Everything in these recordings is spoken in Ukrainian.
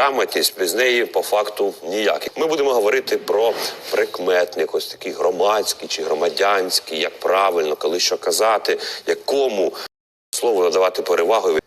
грамотність без неї по факту ніяк. Ми будемо говорити про прикметник, ось такий громадський чи громадянський, як правильно, коли що казати, якому слову надавати перевагу.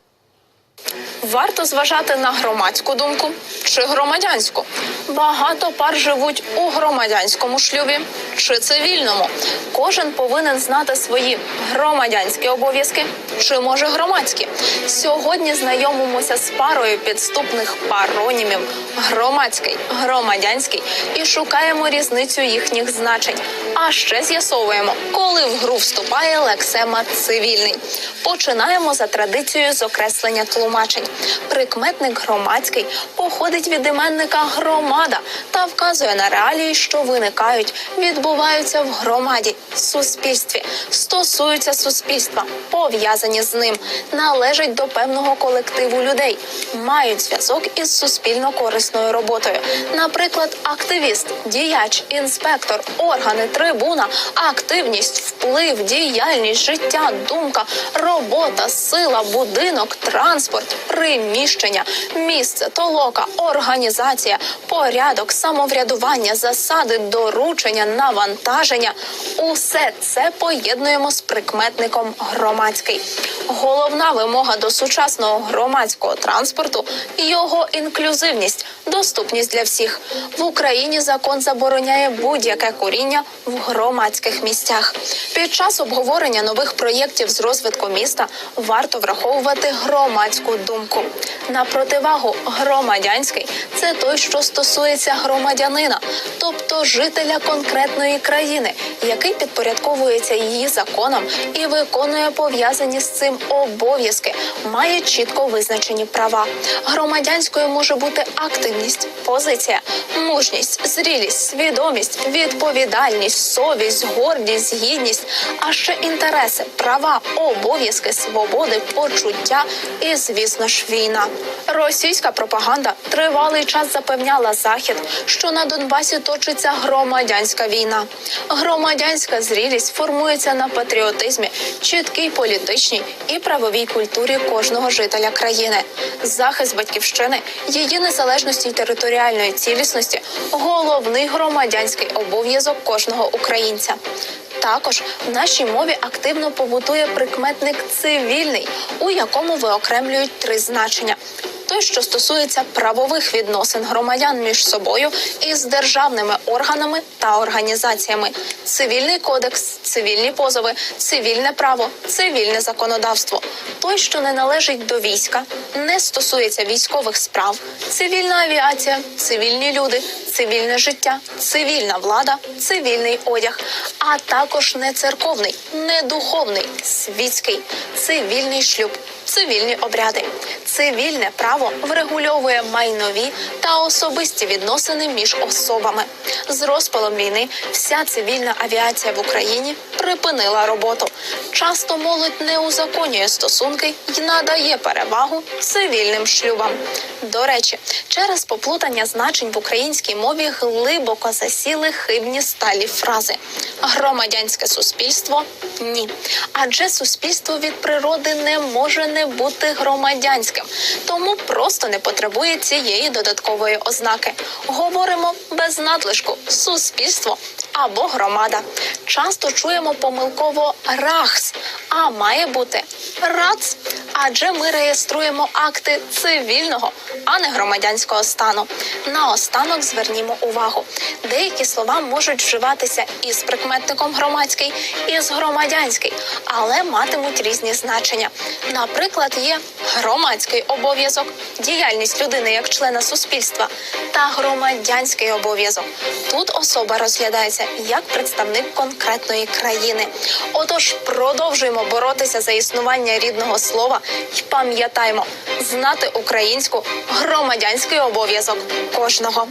Варто зважати на громадську думку чи громадянську. Багато пар живуть у громадянському шлюбі чи цивільному. Кожен повинен знати свої громадянські обов'язки чи може громадські. Сьогодні знайомимося з парою підступних паронімів громадський, громадянський і шукаємо різницю їхніх значень. А ще з'ясовуємо, коли в гру вступає лексема цивільний. Починаємо за традицією з окреслення тлумачень. Прикметник громадський походить від іменника громада та вказує на реалії, що виникають, відбуваються в громаді, суспільстві, стосуються суспільства, пов'язані з ним, належать до певного колективу людей, мають зв'язок із суспільно корисною роботою. Наприклад, активіст, діяч, інспектор, органи, трибуна, активність, вплив, діяльність, життя, думка, робота, сила, будинок, транспорт, приміщення, місце, толока, організація, порядок, самоврядування, засади, доручення, навантаження. Усе це поєднуємо з прикметником громадський. Головна вимога до сучасного громадського транспорту його інклюзивність, доступність для всіх. В Україні закон забороняє будь-яке куріння в громадських місцях. Під час обговорення нових проєктів з розвитку міста варто враховувати громадську думку. На противагу громадянський це той, що стосується громадянина, тобто жителя конкретної країни, який підпорядковується її законам і виконує пов'язані з цим обов'язки, має чітко визначені права. Громадянською може бути активність, позиція, мужність, зрілість, свідомість, відповідальність, совість, гордість, гідність, а ще інтереси, права, обов'язки, свободи, почуття і, звісно ж, війна. Російська пропаганда тривалий час запевняла захід, що на Донбасі точиться громадянська війна. Громадянська зрілість формується на патріотизмі, чіткій політичній і правовій культурі кожного жителя країни. Захист батьківщини, її незалежності й територіальної цілісності головний громадянський обов'язок кожного українця. Також в нашій мові активно побутує прикметник цивільний, у якому виокремлюють три значення. Той, що стосується правових відносин громадян між собою і з державними органами та організаціями, цивільний кодекс, цивільні позови, цивільне право, цивільне законодавство. Той, що не належить до війська, не стосується військових справ, цивільна авіація, цивільні люди, цивільне життя, цивільна влада, цивільний одяг, а також не церковний, не духовний, світський, цивільний шлюб, цивільні обряди. Цивільне право врегульовує майнові та особисті відносини між особами. З розпалом війни вся цивільна авіація в Україні припинила роботу. Часто молодь не узаконює стосунки і надає перевагу цивільним шлюбам. До речі, через поплутання значень в українській мові глибоко засіли хибні сталі фрази. Громадянське суспільство ні. Адже суспільство від природи не може не бути громадянським, тому просто не потребує цієї додаткової ознаки. Говоримо без надлишку суспільство або громада. Часто чуємо помилково рахс, а має бути рац. Адже ми реєструємо акти цивільного, а не громадянського стану. Наостанок звернімо увагу: деякі слова можуть вживатися із прикметником громадський, і з громадянський, але матимуть різні значення. Наприклад, є громадський обов'язок, діяльність людини як члена суспільства та громадянський обов'язок. Тут особа розглядається як представник конкретної країни. Отож, продовжуємо боротися за існування рідного слова і пам'ятаємо, знати українську громадянський обов'язок кожного.